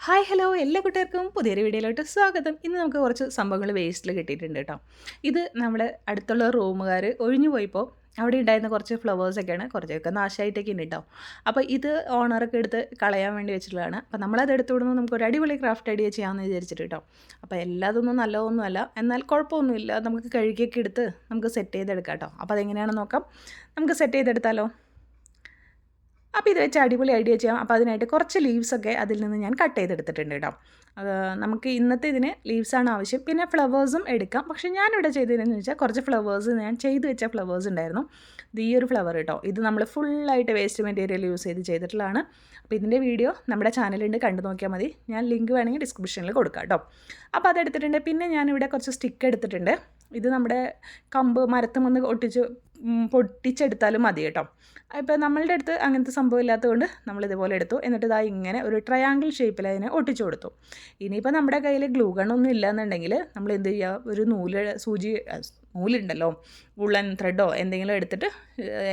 Hi hello എല്ലാ കുട്ടികൾക്കും പുതിയൊരു വീഡിയോയിലോട്ട് സ്വാഗതം. ഇന്ന് നമുക്ക് കുറച്ച് സംഭവങ്ങൾ വേസ്റ്റിൽ കിട്ടിയിട്ടുണ്ട് കേട്ടോ. ഇത് നമ്മുടെ അടുത്തുള്ള റൂമുകാർ ഒഴിഞ്ഞു പോയപ്പോൾ അവിടെ ഉണ്ടായിരുന്ന കുറച്ച് ഫ്ലവേഴ്സൊക്കെയാണ് കുറച്ചൊക്കെ നാശമായിട്ടൊക്കെ ഉണ്ട് കേട്ടോ അപ്പോൾ ഇത് ഓണറൊക്കെ എടുത്ത് കളയാൻ വേണ്ടി വെച്ചിട്ടുള്ളതാണ്. അപ്പോൾ നമ്മളത് എടുത്തു നമുക്ക് ഒരു അടിപൊളി ക്രാഫ്റ്റ് ഐഡിയ ചെയ്യാമെന്ന് വിചാരിച്ചിട്ട് കേട്ടോ അപ്പോൾ എല്ലാതൊന്നും നല്ലതൊന്നുമല്ല എന്നാൽ കുഴപ്പമൊന്നുമില്ല. നമുക്ക് കഴുകിയൊക്കെ എടുത്ത് നമുക്ക് സെറ്റ് ചെയ്തെടുക്കാം കേട്ടോ അപ്പോൾ അതെങ്ങനെയാണെന്ന് നോക്കാം. നമുക്ക് സെറ്റ് ചെയ്തെടുത്താലോ? അപ്പോൾ ഇത് വെച്ച് അടിപൊളി ഐഡിയ ചെയ്യാം. അപ്പോൾ അതിനായിട്ട് കുറച്ച് ലീവ്സൊക്കെ അതിൽ നിന്ന് ഞാൻ കട്ട് ചെയ്തെടുത്തിട്ടുണ്ട് കേട്ടോ നമുക്ക് ഇന്നത്തെ ഇതിന് ലീവ്സാണ് ആവശ്യം. പിന്നെ ഫ്ലവേഴ്സും എടുക്കാം. പക്ഷേ ഞാനിവിടെ ചെയ്തതെന്ന് വെച്ചാൽ കുറച്ച് ഫ്ലവേഴ്സ് ഞാൻ ചെയ്ത് വെച്ച ഫ്ലവേഴ്സ് ഉണ്ടായിരുന്നു. ഇത് ഈ ഒരു ഫ്ലവർ കേട്ടോ ഇത് നമ്മൾ ഫുള്ളായിട്ട് വേസ്റ്റ് മെറ്റീരിയൽ യൂസ് ചെയ്ത് ചെയ്തിട്ടുള്ളതാണ്. അപ്പോൾ ഇതിന്റെ വീഡിയോ നമ്മുടെ ചാനലുണ്ട് കണ്ടു നോക്കിയാൽ മതി. ഞാൻ ലിങ്ക് വേണമെങ്കിൽ ഡിസ്ക്രിപ്ഷനിൽ കൊടുക്കാം കേട്ടോ അപ്പോൾ അതെടുത്തിട്ടുണ്ട് പിന്നെ ഞാനിവിടെ കുറച്ച് സ്റ്റിക്ക് എടുത്തിട്ടുണ്ട്. ഇത് നമ്മുടെ കമ്പ് മരത്തുമൊന്ന് ഒട്ടിച്ച് പൊട്ടിച്ചെടുത്താലും മതി കേട്ടോ. ഇപ്പോൾ നമ്മളുടെ അടുത്ത് അങ്ങനത്തെ സംഭവം ഇല്ലാത്തതുകൊണ്ട് നമ്മൾ ഇതുപോലെ എടുത്തു. എന്നിട്ട് ഇതാ ഇങ്ങനെ ഒരു ട്രയാങ്കിൾ ഷേപ്പിൽ അതിനെ ഒട്ടിച്ചു കൊടുത്തു. ഇനിയിപ്പോൾ നമ്മുടെ കയ്യിൽ ഗ്ലൂ ഗണ്ണൊന്നും ഇല്ലയെന്നുണ്ടെങ്കിൽ നമ്മൾ എന്ത് ചെയ്യുക ഒരു നൂൽ സൂചി നൂലുണ്ടല്ലോ ഉള്ളൻ ത്രെഡോ എന്തെങ്കിലും എടുത്തിട്ട്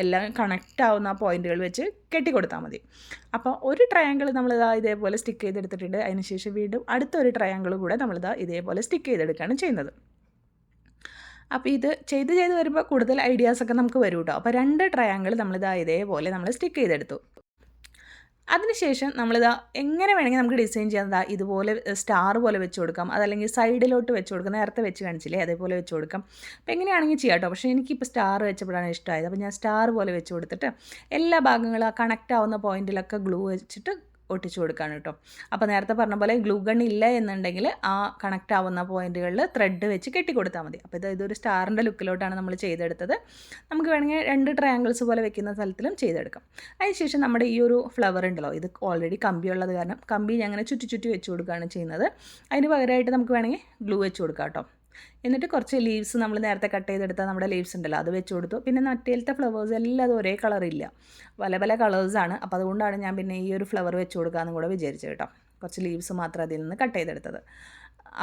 എല്ലാം കണക്റ്റ് ആവുന്ന പോയിന്റുകൾ വെച്ച് കെട്ടിക്കൊടുത്താൽ മതി. അപ്പോൾ ഒരു ട്രയാങ്കിൾ നമ്മളിതാ ഇതേപോലെ സ്റ്റിക്ക് ചെയ്തെടുത്തിട്ടുണ്ട്. അതിനുശേഷം വീണ്ടും അടുത്തൊരു ട്രയാങ്കിൾ കൂടെ നമ്മളിതാ ഇതേപോലെ സ്റ്റിക്ക് ചെയ്തെടുക്കുകയാണ് ചെയ്യുന്നത്. അപ്പോൾ ഇത് ചെയ്ത് ചെയ്ത് വരുമ്പോൾ കൂടുതൽ ഐഡിയാസൊക്കെ നമുക്ക് വരും കേട്ടോ അപ്പോൾ രണ്ട് ട്രയാങ്കിൾ നമ്മളിതാ ഇതേപോലെ നമ്മൾ സ്റ്റിക്ക് ചെയ്തെടുത്തു. അതിനുശേഷം നമ്മളിതാ എങ്ങനെ വേണമെങ്കിൽ നമുക്ക് ഡിസൈൻ ചെയ്യാം. ഇതുപോലെ സ്റ്റാർ പോലെ വെച്ച് കൊടുക്കാം. അതല്ലെങ്കിൽ സൈഡിലോട്ട് വെച്ച് കൊടുക്കാം. നേരത്തെ വെച്ച് കാണിച്ചില്ലേ? അതേപോലെ വെച്ച് കൊടുക്കാം. അപ്പോൾ എങ്ങനെയാണെങ്കിൽ ചെയ്യാം കേട്ടോ പക്ഷേ എനിക്കിപ്പോൾ സ്റ്റാർ വെച്ചപ്പോഴാണ് ഇഷ്ടമായത് അപ്പോൾ ഞാൻ സ്റ്റാർ പോലെ വെച്ച് കൊടുത്തിട്ട് എല്ലാ ഭാഗങ്ങളും കണക്റ്റ് ആവുന്ന പോയിന്റിലൊക്കെ ഗ്ലൂ വെച്ചിട്ട് ഒട്ടിച്ചു കൊടുക്കുകയാണ് കേട്ടോ. അപ്പോൾ നേരത്തെ പറഞ്ഞ പോലെ ഗ്ലൂ ഗൺ ഇല്ല എന്നുണ്ടെങ്കിൽ ആ കണക്റ്റ് ആവുന്ന പോയിന്റുകളിൽ ത്രെഡ് വെച്ച് കെട്ടി കൊടുത്താൽ മതി. അപ്പോൾ ഇത് ഇതൊരു സ്റ്റാറിന്റെ ലുക്കിലോട്ടാണ് നമ്മൾ ചെയ്തെടുത്തത്. നമുക്ക് വേണമെങ്കിൽ രണ്ട് ട്രയാങ്കിൾസ് പോലെ വെക്കുന്ന സ്ഥലത്തിലും ചെയ്തെടുക്കാം. അതിനുശേഷം നമ്മുടെ ഈ ഒരു ഫ്ലവർ ഉണ്ടല്ലോ ഇത് ഓൾറെഡി കമ്പി ഉള്ളത് കാരണം കമ്പി ഞാൻ അങ്ങനെ ചുറ്റി ചുറ്റി വെച്ച് കൊടുക്കുകയാണ് ചെയ്യുന്നത്. അതിന് പകരമായിട്ട് നമുക്ക് വേണമെങ്കിൽ ഗ്ലൂ വെച്ച് കൊടുക്കാം കേട്ടോ. എന്നിട്ട് കുറച്ച് ലീവ്സ് നമ്മൾ നേരത്തെ കട്ട് ചെയ്തെടുത്ത നമ്മുടെ ലീവ്സ് ഉണ്ടല്ലോ അത് വെച്ച് കൊടുത്തു. പിന്നെ മറ്റേലത്തെ ഫ്ലവേഴ്സ് എല്ലാം അത് ഒരേ കളറില്ല പല പല കളേഴ്സാണ് അപ്പോൾ അതുകൊണ്ടാണ് ഞാൻ പിന്നെ ഈ ഒരു ഫ്ലവർ വെച്ച് കൊടുക്കാമെന്ന് കൂടെ വിചാരിച്ചു കേട്ടോ. കുറച്ച് ലീവ്സ് മാത്രം അതിൽ നിന്ന് കട്ട് ചെയ്തെടുത്തത്.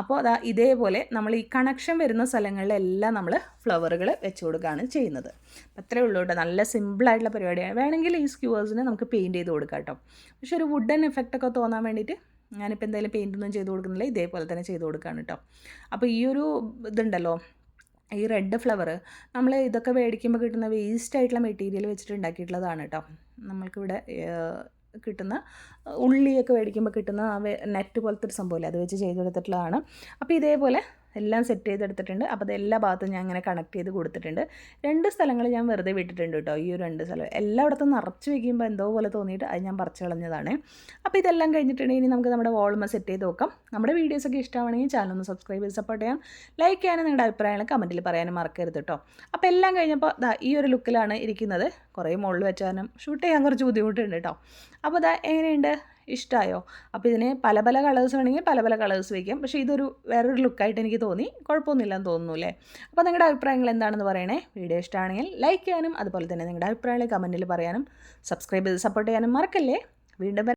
അപ്പോൾ അതാ ഇതേപോലെ നമ്മൾ ഈ കണക്ഷൻ വരുന്ന സ്ഥലങ്ങളിലെല്ലാം നമ്മൾ ഫ്ലവറുകൾ വെച്ച് കൊടുക്കുകയാണ് ചെയ്യുന്നത്. അത്രേ ഉള്ളൂ കേട്ടോ. നല്ല സിമ്പിളായിട്ടുള്ള പരിപാടിയാണ്. വേണമെങ്കിൽ ഈ സ്ക്യൂവേഴ്സിന് നമുക്ക് പെയിന്റ് ചെയ്ത് കൊടുക്കാം കേട്ടോ. പക്ഷേ ഒരു വുഡൻ എഫക്റ്റൊക്കെ തോന്നാൻ വേണ്ടിയിട്ട് ഞാനിപ്പോൾ എന്തായാലും പെയിന്റൊന്നും ചെയ്ത് കൊടുക്കുന്നില്ല. ഇതേപോലെ തന്നെ ചെയ്ത് കൊടുക്കുകയാണ് കേട്ടോ അപ്പോൾ ഈ ഒരു ഇതുണ്ടല്ലോ ഈ റെഡ് ഫ്ലവർ നമ്മൾ ഇതൊക്കെ മേടിക്കുമ്പോൾ കിട്ടുന്ന വേസ്റ്റ് ആയിട്ടുള്ള മെറ്റീരിയൽ വെച്ചിട്ട് ഉണ്ടാക്കിയിട്ടുള്ളതാണ് കേട്ടോ നമ്മൾക്കിവിടെ കിട്ടുന്ന ഉള്ളിയൊക്കെ മേടിക്കുമ്പോൾ കിട്ടുന്ന നെറ്റ് പോലത്തെ ഒരു സംഭവമില്ല അത് വെച്ച് ചെയ്തെടുത്തിട്ടുള്ളതാണ് അപ്പോൾ ഇതേപോലെ എല്ലാം സെറ്റ് ചെയ്തെടുത്തിട്ടുണ്ട്. അപ്പോൾ അത് എല്ലാ ഭാഗത്തും ഞാൻ ഇങ്ങനെ കണക്ട് ചെയ്ത് കൊടുത്തിട്ടുണ്ട്. രണ്ട് സ്ഥലങ്ങൾ ഞാൻ വെറുതെ വിട്ടിട്ടുണ്ട് കേട്ടോ ഈ ഒരു രണ്ട് സ്ഥലം. എല്ലായിടത്തും നിറച്ച് വെക്കുമ്പോൾ എന്തോ പോലെ തോന്നിയിട്ട് അത് ഞാൻ പറിച്ചു കളഞ്ഞതാണ്. അപ്പോൾ ഇതെല്ലാം കഴിഞ്ഞിട്ടുണ്ടെങ്കിൽ ഇനി നമുക്ക് നമ്മുടെ വോൾമ സെറ്റ് ചെയ്ത് നോക്കാം. നമ്മുടെ വീഡിയോസൊക്കെ ഇഷ്ടമാണെങ്കിൽ ചാനൽ ഒന്ന് സബ്സ്ക്രൈബ് ചെയ്ത് സപ്പോർട്ട് ചെയ്യാം. ലൈക്ക് ചെയ്യാനും നിങ്ങളുടെ അഭിപ്രായങ്ങൾ കമന്റിൽ പറയാനും മറക്കരുത് കേട്ടോ. അപ്പോൾ എല്ലാം കഴിഞ്ഞപ്പോൾ ദാ ഈ ഒരു ലുക്കിലാണ് ഇരിക്കുന്നത്. കുറേ മുകളിൽ വെച്ചാലും ഷൂട്ട് ചെയ്യാൻ കുറച്ച് ബുദ്ധിമുട്ടുണ്ട് കേട്ടോ. അപ്പോൾ ദാ എങ്ങനെയുണ്ട്? ഇഷ്ടമായോ അപ്പോൾ ഇതിന് പല പല കളേഴ്സ് വേണമെങ്കിൽ പല പല കളേഴ്സ് വയ്ക്കാം പക്ഷേ ഇതൊരു വേറൊരു ലുക്കായിട്ട് എനിക്ക് തോന്നി. കുഴപ്പമൊന്നുമില്ലെന്ന് തോന്നുന്നു അല്ലേ? അപ്പോൾ നിങ്ങളുടെ അഭിപ്രായങ്ങൾ എന്താണെന്ന് പറയണേ? വീഡിയോ ഇഷ്ടമാണെങ്കിൽ ലൈക്ക് ചെയ്യാനും അതുപോലെ തന്നെ നിങ്ങളുടെ അഭിപ്രായങ്ങൾ കമന്റിൽ പറയാനും സബ്സ്ക്രൈബ് ചെയ്ത് സപ്പോർട്ട് ചെയ്യാനും മറക്കല്ലേ? വീണ്ടും